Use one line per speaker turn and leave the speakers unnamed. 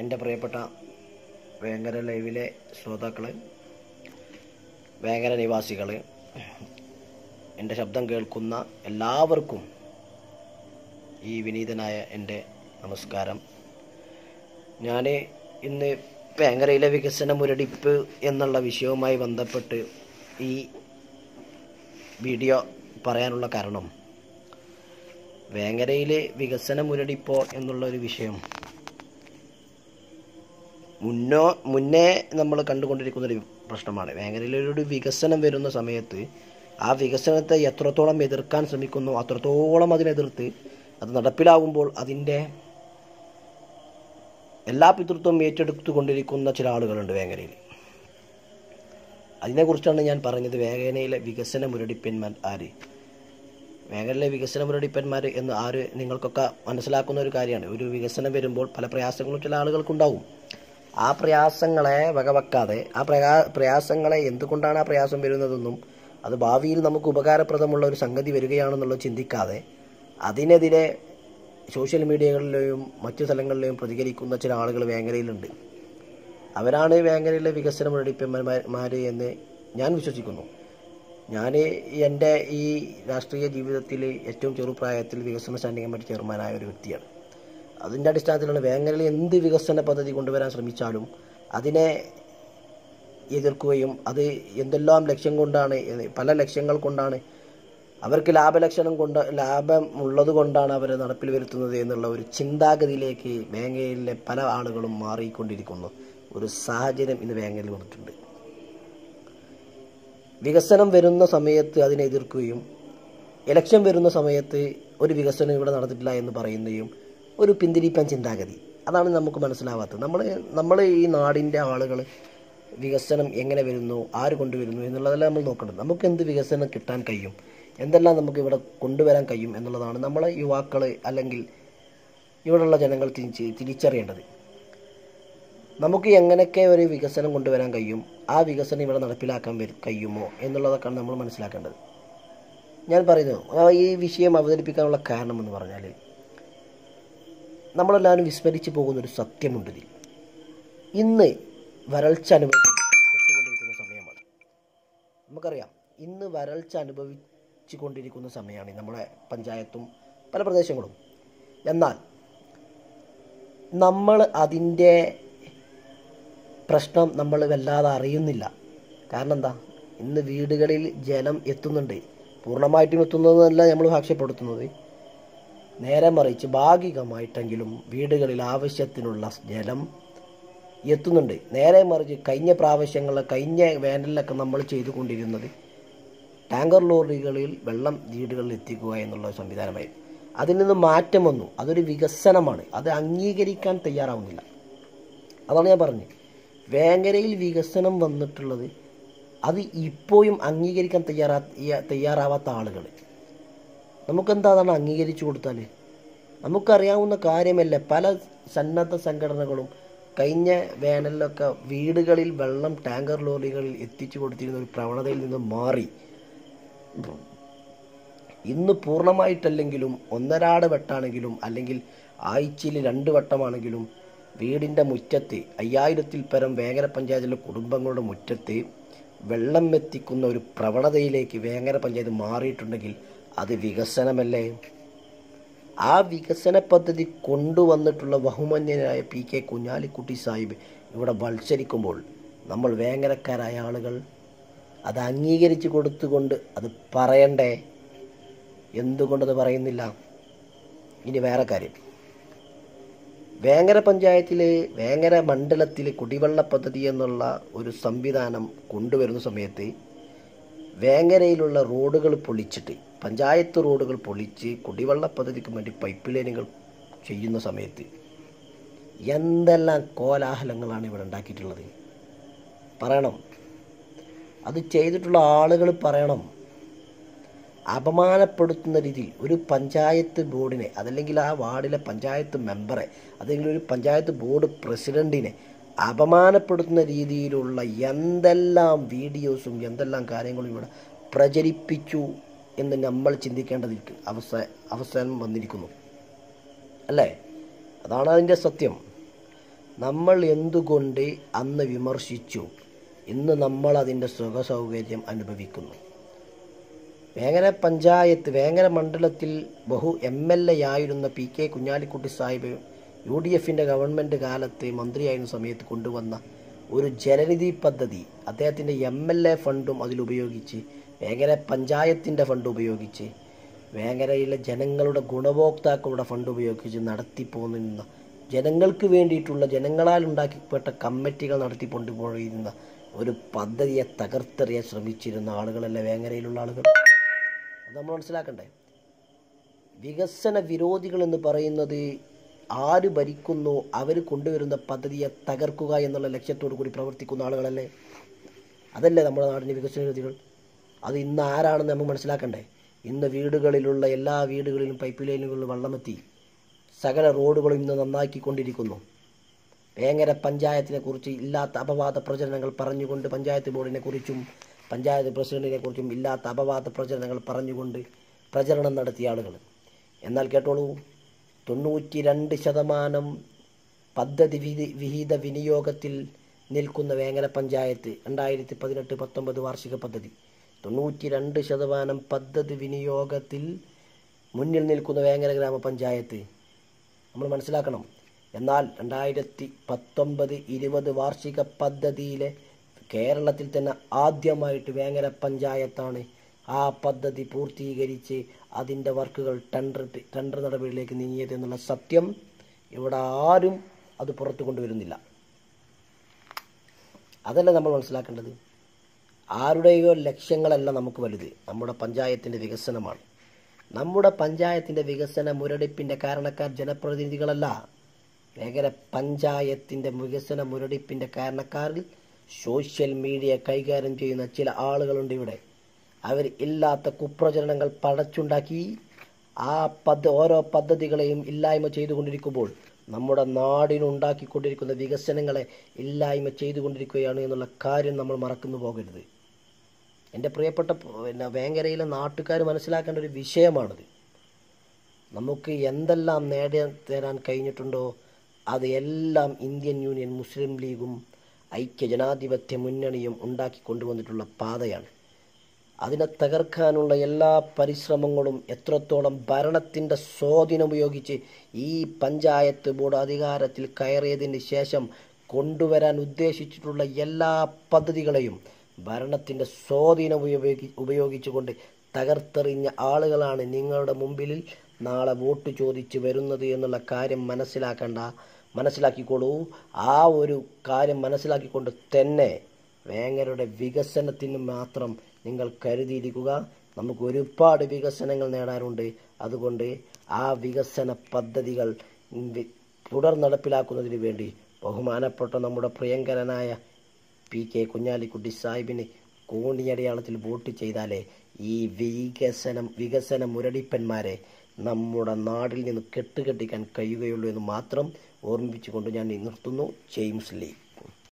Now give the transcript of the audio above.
എന്റെ പ്രിയപ്പെട്ട വേങ്ങര ലൈവിലെ ശ്രോതാക്കൾ വേങ്ങര നിവാസികൾ എന്റെ ശബ്ദം കേൾക്കുന്ന എല്ലാവർക്കും ഈ വിനീതനായ എന്റെ നമസ്കാരം. ഞാൻ ഇന്ന് വേങ്ങരയിലെ വികസന മുരടിപ്പ് എന്നുള്ള വിഷയവുമായി ബന്ധപ്പെട്ട് ഈ വീഡിയോ പറയാനുള്ള കാരണം വേങ്ങരയിലെ വികസന മുരടിപ്പോ എന്നുള്ള ഒരു വിഷയം മുന്നോ മുന്നേ നമ്മൾ കണ്ടുകൊണ്ടിരിക്കുന്ന ഒരു പ്രശ്നമാണ്. മേഖലയിലൊരു വികസനം വരുന്ന സമയത്ത് ആ വികസനത്തെ എത്രത്തോളം എതിർക്കാൻ ശ്രമിക്കുന്നു അത്രത്തോളം അതിനെതിർത്ത് അത് നടപ്പിലാകുമ്പോൾ അതിന്റെ എല്ലാ പിതൃത്വം ഏറ്റെടുത്തുകൊണ്ടിരിക്കുന്ന ചില ആളുകളുണ്ട് വേങ്ങരയിൽ അതിനെക്കുറിച്ചാണ് ഞാൻ പറഞ്ഞത്. വേങ്ങനയിലെ വികസന മുരടിപ്പന്മാർ ആര്? മേഖലയിലെ വികസന മുരടിപ്പന്മാർ എന്ന് ആര് നിങ്ങൾക്കൊക്കെ മനസ്സിലാക്കുന്ന ഒരു കാര്യമാണ്. ഒരു വികസനം വരുമ്പോൾ പല പ്രയാസങ്ങളും ചില ആളുകൾക്കുണ്ടാവും. ആ പ്രയാസങ്ങളെ വകവെക്കാതെ ആ പ്രയാ പ്രയാസങ്ങളെ എന്തുകൊണ്ടാണ് ആ പ്രയാസം വരുന്നതെന്നും അത് ഭാവിയിൽ നമുക്ക് ഉപകാരപ്രദമുള്ള ഒരു സംഗതി വരികയാണെന്നുള്ളത് ചിന്തിക്കാതെ അതിനെതിരെ സോഷ്യൽ മീഡിയകളിലെയും മറ്റു സ്ഥലങ്ങളിലെയും പ്രതികരിക്കുന്ന ചില ആളുകൾ വേങ്ങരയിലുണ്ട്. അവരാണ് വേങ്ങരയിലെ വികസന മുന്നണിപ്പന്മാർ എന്ന് ഞാൻ വിശ്വസിക്കുന്നു. ഞാൻ എന്റെ ഈ രാഷ്ട്രീയ ജീവിതത്തിൽ ഏറ്റവും ചെറുപ്രായത്തിൽ വികസന സ്റ്റാൻഡിംഗ് കമ്മിറ്റി ചെയർമാനായ ഒരു വ്യക്തിയാണ്. അതിന്റെ അടിസ്ഥാനത്തിലാണ് വേങ്ങരയിൽ എന്ത് വികസന പദ്ധതി കൊണ്ടുവരാൻ ശ്രമിച്ചാലും അതിനെ എതിർക്കുകയും അത് എന്തെല്ലാം ലക്ഷ്യം കൊണ്ടാണ് പല ലക്ഷ്യങ്ങൾ കൊണ്ടാണ് അവർക്ക് ലാഭലക്ഷണം കൊണ്ട് ലാഭം ഉള്ളത് കൊണ്ടാണ് അവർ നടപ്പിൽ വരുത്തുന്നത് എന്നുള്ള ഒരു ചിന്താഗതിയിലേക്ക് വേങ്ങയിലെ പല ആളുകളും മാറിക്കൊണ്ടിരിക്കുന്നു. ഒരു സാഹചര്യം ഇന്ന് വേങ്ങയിൽ വന്നിട്ടുണ്ട്. വികസനം വരുന്ന സമയത്ത് അതിനെ എതിർക്കുകയും ഇലക്ഷൻ വരുന്ന സമയത്ത് ഒരു വികസനം ഇവിടെ നടന്നിട്ടില്ല എന്ന് പറയുകയും ഒരു പിന്തിരിപ്പാൻ ചിന്താഗതി. അതാണ് നമുക്ക് മനസ്സിലാവാത്തത്. നമ്മൾ നമ്മൾ ഈ നാടിന്റെ ആളുകൾ വികസനം എങ്ങനെ വരുന്നു ആര് കൊണ്ടുവരുന്നു എന്നുള്ളതെല്ലാം നമ്മൾ നോക്കണം നമുക്ക് എന്ത് വികസനം കിട്ടാൻ കഴിയും എന്തെല്ലാം നമുക്ക് ഇവിടെ കൊണ്ടുവരാൻ കഴിയും എന്നുള്ളതാണ് നമ്മളെ യുവാക്കൾ അല്ലെങ്കിൽ ഇവിടെയുള്ള ജനങ്ങൾ തിരിച്ച് തിരിച്ചറിയേണ്ടത്. നമുക്ക് എങ്ങനെയൊക്കെ ഒരു വികസനം കൊണ്ടുവരാൻ കഴിയും ആ വികസനം ഇവിടെ നടപ്പിലാക്കാൻ കഴിയുമോ എന്നുള്ളതൊക്കെയാണ് നമ്മൾ മനസ്സിലാക്കേണ്ടത്. ഞാൻ പറയുന്നു ഈ വിഷയം അവതരിപ്പിക്കാനുള്ള കാരണം എന്ന് പറഞ്ഞാൽ നമ്മളെല്ലാവരും വിസ്മരിച്ചു പോകുന്നൊരു സത്യമുണ്ട് ഇതിൽ. ഇന്ന് വരൾച്ച അനുഭവിച്ചുകൊണ്ടിരിക്കുന്ന സമയമാണ്. നമുക്കറിയാം ഇന്ന് വരൾച്ച അനുഭവിച്ചു കൊണ്ടിരിക്കുന്ന സമയമാണ് നമ്മുടെ പഞ്ചായത്തും പല പ്രദേശങ്ങളും. എന്നാൽ നമ്മൾ അതിന്റെ പ്രശ്നം നമ്മൾ വല്ലാതെ അറിയുന്നില്ല. കാരണം എന്താ? ഇന്ന് വീടുകളിൽ ജലം എത്തുന്നുണ്ട്. പൂർണമായിട്ടും എത്തുന്നതല്ല നമ്മൾ സാക്ഷ്യപ്പെടുത്തുന്നത്. നേരെ മറിച്ച് ഭാഗികമായിട്ടെങ്കിലും വീടുകളിൽ ആവശ്യത്തിനുള്ള ജലം എത്തുന്നുണ്ട്. നേരെ മറിച്ച് കഴിഞ്ഞ പ്രാവശ്യങ്ങളിൽ കഴിഞ്ഞ വേനലിലൊക്കെ നമ്മൾ ചെയ്തുകൊണ്ടിരുന്നത് ടാങ്കർ ലോറികളിൽ വെള്ളം വീടുകളിൽ എത്തിക്കുക എന്നുള്ള സംവിധാനമായി അതിൽ നിന്ന് മാറ്റം വന്നു. അതൊരു വികസനമാണ്. അത് അംഗീകരിക്കാൻ തയ്യാറാവുന്നില്ല. അതാണ് ഞാൻ പറഞ്ഞത്. വേങ്ങരയിൽ വികസനം വന്നിട്ടുള്ളത് അത് ഇപ്പോഴും അംഗീകരിക്കാൻ തയ്യാറാ തയ്യാറാവാത്ത ആളുകൾ നമുക്കെന്താ അതാണ് അംഗീകരിച്ചു കൊടുത്താൽ നമുക്കറിയാവുന്ന കാര്യമല്ല പല സന്നദ്ധ സംഘടനകളും കഴിഞ്ഞ വേനലിലൊക്കെ വീടുകളിൽ വെള്ളം ടാങ്കർ ലോറികളിൽ എത്തിച്ചു കൊടുത്തിരുന്ന ഒരു പ്രവണതയിൽ നിന്ന് മാറി. ഇന്ന് പൂർണമായിട്ടല്ലെങ്കിലും ഒന്നരാട് വട്ടാണെങ്കിലും അല്ലെങ്കിൽ ആഴ്ചയിൽ രണ്ട് വട്ടമാണെങ്കിലും വീടിന്റെ മുറ്റത്ത് അയ്യായിരത്തിൽ പരം വേങ്ങര പഞ്ചായത്തിലെ കുടുംബങ്ങളുടെ മുറ്റത്ത് വെള്ളം എത്തിക്കുന്ന ഒരു പ്രവണതയിലേക്ക് വേങ്ങര പഞ്ചായത്ത് മാറിയിട്ടുണ്ടെങ്കിൽ അത് വികസനമല്ലേ? ആ വികസന പദ്ധതി കൊണ്ടുവന്നിട്ടുള്ള ബഹുമന്യനായ പി കെ കുഞ്ഞാലിക്കുട്ടി സാഹിബ് ഇവിടെ മത്സരിക്കുമ്പോൾ നമ്മൾ വേങ്ങരക്കാരായ ആളുകൾ അത് അംഗീകരിച്ചു കൊടുത്തുകൊണ്ട് അത് പറയണ്ടേ? എന്തുകൊണ്ടത് പറയുന്നില്ല? ഇനി വേറെ കാര്യം. വേങ്ങര പഞ്ചായത്തിലെ വേങ്ങര മണ്ഡലത്തിലെ കുടിവെള്ള പദ്ധതി എന്നുള്ള ഒരു സംവിധാനം കൊണ്ടുവരുന്ന സമയത്ത് വേങ്ങരയിലുള്ള റോഡുകൾ പൊളിച്ചിട്ട് പഞ്ചായത്ത് റോഡുകൾ പൊളിച്ച് കുടിവെള്ള പദ്ധതിക്ക് വേണ്ടി പൈപ്പ് ലൈനുകൾ ചെയ്യുന്ന സമയത്ത് എന്തെല്ലാം കോലാഹലങ്ങളാണ് ഇവിടെ ഉണ്ടാക്കിയിട്ടുള്ളത്? പറയണം. അത് ചെയ്തിട്ടുള്ള ആളുകൾ പറയണം. അപമാനപ്പെടുത്തുന്ന രീതിയിൽ ഒരു പഞ്ചായത്ത് ബോർഡിനെ അതല്ലെങ്കിൽ ആ വാർഡിലെ പഞ്ചായത്ത് മെമ്പറെ അതല്ലെങ്കിൽ ഒരു പഞ്ചായത്ത് ബോർഡ് പ്രസിഡന്റിനെ അപമാനപ്പെടുത്തുന്ന രീതിയിലുള്ള എന്തെല്ലാം വീഡിയോസും എന്തെല്ലാം കാര്യങ്ങളും ഇവിടെ പ്രചരിപ്പിച്ചു എന്ന് നമ്മൾ ചിന്തിക്കേണ്ടതിരിക്കും. അവസ അവസാനം വന്നിരിക്കുന്നു. അല്ലേ? അതാണ് അതിന്റെ സത്യം. നമ്മൾ എന്തുകൊണ്ട് അന്ന് വിമർശിച്ചു? ഇന്ന് നമ്മൾ അതിന്റെ സുഖ സൗകര്യം അനുഭവിക്കുന്നു. വേങ്ങര പഞ്ചായത്ത് വേങ്ങര മണ്ഡലത്തിൽ ബഹു എം എൽ എ ആയിരുന്ന P K Kunhalikutty Sahib U D എഫിന്റെ ഗവൺമെന്റ് കാലത്ത് മന്ത്രിയായിരുന്ന സമയത്ത് കൊണ്ടുവന്ന ഒരു ജലനിധി പദ്ധതി അദ്ദേഹത്തിന്റെ എം എൽ എ ഫണ്ടും അതിലുപയോഗിച്ച് വേങ്ങര പഞ്ചായത്തിന്റെ ഫണ്ട് ഉപയോഗിച്ച് വേങ്ങരയിലെ ജനങ്ങളുടെ ഗുണഭോക്താക്കളുടെ ഫണ്ട് ഉപയോഗിച്ച് നടത്തിപ്പോന്നിരുന്ന ജനങ്ങൾക്ക് വേണ്ടിയിട്ടുള്ള ജനങ്ങളാൽ ഉണ്ടാക്കിപ്പെട്ട കമ്മിറ്റികൾ നടത്തിക്കൊണ്ടുപോയിരുന്ന ഒരു പദ്ധതിയെ തകർത്തെറിയാൻ ശ്രമിച്ചിരുന്ന ആളുകളല്ലേ വേങ്ങരയിലുള്ള ആളുകൾ? അത് നമ്മൾ മനസ്സിലാക്കണ്ടേ? വികസന വിരോധികൾ എന്ന് പറയുന്നത് ആര് ഭരിക്കുന്നു അവർ കൊണ്ടുവരുന്ന പദ്ധതിയെ തകർക്കുക എന്നുള്ള ലക്ഷ്യത്തോടു കൂടി പ്രവർത്തിക്കുന്ന ആളുകളല്ലേ? അതല്ലേ നമ്മുടെ നാടിന്റെ വികസന രീതികൾ. അത് ഇന്ന് ആരാണെന്ന് നമ്മൾ മനസ്സിലാക്കണ്ടേ? ഇന്ന് വീടുകളിലുള്ള എല്ലാ വീടുകളിലും പൈപ്പ് ലൈനുകളിൽ വെള്ളമെത്തി. സകല റോഡുകളും ഇന്ന് നന്നാക്കിക്കൊണ്ടിരിക്കുന്നു. വേങ്ങര പഞ്ചായത്തിനെ കുറിച്ച് ഇല്ലാത്ത അപവാദ പ്രചരണങ്ങൾ പറഞ്ഞുകൊണ്ട് പഞ്ചായത്ത് ബോർഡിനെ കുറിച്ചും പഞ്ചായത്ത് പ്രസിഡന്റിനെ കുറിച്ചും ഇല്ലാത്ത അപവാദ പ്രചരണങ്ങൾ പറഞ്ഞുകൊണ്ട് പ്രചരണം നടത്തിയ ആളുകൾ. എന്നാൽ കേട്ടോളൂ തൊണ്ണൂറ്റി രണ്ട് ശതമാനം പദ്ധതി വിഹിത വിനിയോഗത്തിൽ നിൽക്കുന്ന വേങ്ങര പഞ്ചായത്ത് രണ്ടായിരത്തി പതിനെട്ട് പത്തൊമ്പത് വാർഷിക പദ്ധതി. തൊണ്ണൂറ്റി രണ്ട് ശതമാനം പദ്ധതി വിനിയോഗത്തിൽ മുന്നിൽ നിൽക്കുന്ന വേങ്ങര ഗ്രാമപഞ്ചായത്ത്. നമ്മൾ മനസ്സിലാക്കണം. എന്നാൽ രണ്ടായിരത്തി പത്തൊമ്പത് ഇരുപത് വാർഷിക പദ്ധതിയിലെ കേരളത്തിൽ തന്നെ ആദ്യമായിട്ട് വേങ്ങര പഞ്ചായത്താണ് ആ പദ്ധതി പൂർത്തീകരിച്ച് അതിന്റെ വർക്കുകൾ ടെൻഡർ ടെൻഡർ നടപടിയിലേക്ക് നീങ്ങിയത് എന്നുള്ള സത്യം ഇവിടെ ആരും അത് പുറത്തു കൊണ്ടുവരുന്നില്ല. അതല്ല നമ്മൾ മനസ്സിലാക്കേണ്ടത്? ആരുടെയോ ലക്ഷ്യങ്ങളല്ല നമുക്ക് വലുത്. നമ്മുടെ പഞ്ചായത്തിന്റെ വികസനമാണ്. നമ്മുടെ പഞ്ചായത്തിന്റെ വികസന മുരടിപ്പിന്റെ കാരണക്കാർ ജനപ്രതിനിധികളല്ല. വേഗര പഞ്ചായത്തിന്റെ വികസന മുരടിപ്പിന്റെ കാരണക്കാരിൽ സോഷ്യൽ മീഡിയ കൈകാര്യം ചെയ്യുന്ന ചില ആളുകളുണ്ട് ഇവിടെ. അവർ ഇല്ലാത്ത കുപ്രചരണങ്ങൾ പടച്ചുണ്ടാക്കി ആ പദ്ധ ഓരോ പദ്ധതികളെയും ഇല്ലായ്മ ചെയ്തുകൊണ്ടിരിക്കുമ്പോൾ നമ്മുടെ നാടിനുണ്ടാക്കിക്കൊണ്ടിരിക്കുന്ന വികസനങ്ങളെ ഇല്ലായ്മ ചെയ്തുകൊണ്ടിരിക്കുകയാണ് എന്നുള്ള കാര്യം നമ്മൾ മറക്കുന്നു പോകരുത്. എന്റെ പ്രിയപ്പെട്ട പിന്നെ വേങ്ങരയിലെ നാട്ടുകാർ മനസ്സിലാക്കേണ്ട ഒരു വിഷയമാണിത്. നമുക്ക് എന്തെല്ലാം നേടി തരാൻ കഴിഞ്ഞിട്ടുണ്ടോ? അത് എല്ലാം ഇന്ത്യൻ യൂണിയൻ മുസ്ലിം ലീഗും ഐക്യ ജനാധിപത്യ മുന്നണിയും ഉണ്ടാക്കി കൊണ്ടുവന്നിട്ടുള്ള പാതയാണ്. അതിനെ തകർക്കാനുള്ള എല്ലാ പരിശ്രമങ്ങളും എത്രത്തോളം ഭരണത്തിന്റെ സ്വാധീനം ഉപയോഗിച്ച് ഈ പഞ്ചായത്ത് ബോർഡ് അധികാരത്തിൽ കയറിയതിന് ശേഷം കൊണ്ടുവരാൻ ഉദ്ദേശിച്ചിട്ടുള്ള എല്ലാ പദ്ധതികളെയും ഭരണത്തിന്റെ സ്വാധീനം ഉപയോഗി ഉപയോഗിച്ചുകൊണ്ട് തകർത്തെറിഞ്ഞ ആളുകളാണ് നിങ്ങളുടെ മുമ്പിൽ നാളെ വോട്ട് ചോദിച്ച് വരുന്നത് എന്നുള്ള കാര്യം മനസ്സിലാക്കേണ്ട. മനസ്സിലാക്കിക്കോളൂ. ആ ഒരു കാര്യം മനസ്സിലാക്കിക്കൊണ്ട് തന്നെ വേങ്ങരുടെ വികസനത്തിന് മാത്രം നിങ്ങൾ കരുതിയിരിക്കുക. നമുക്ക് ഒരുപാട് വികസനങ്ങൾ നേടാനുണ്ട്. അതുകൊണ്ട് ആ വികസന പദ്ധതികൾ തുടർ നടപ്പിലാക്കുന്നതിന് വേണ്ടി ബഹുമാനപ്പെട്ട നമ്മുടെ പ്രിയങ്കരനായ പി കെ കുഞ്ഞാലിക്കുട്ടി സാഹിബിന് കോണിയടയാളത്തിൽ വോട്ട് ചെയ്താലേ ഈ വികസനം വികസന മുരടിപ്പന്മാരെ നമ്മുടെ നാടിൽ നിന്ന് കെട്ടുകെട്ടിക്കാൻ കഴിയുകയുള്ളൂ എന്ന് മാത്രം ഓർമ്മിപ്പിച്ചുകൊണ്ട് ഞാൻ നിർത്തുന്നു. James Lee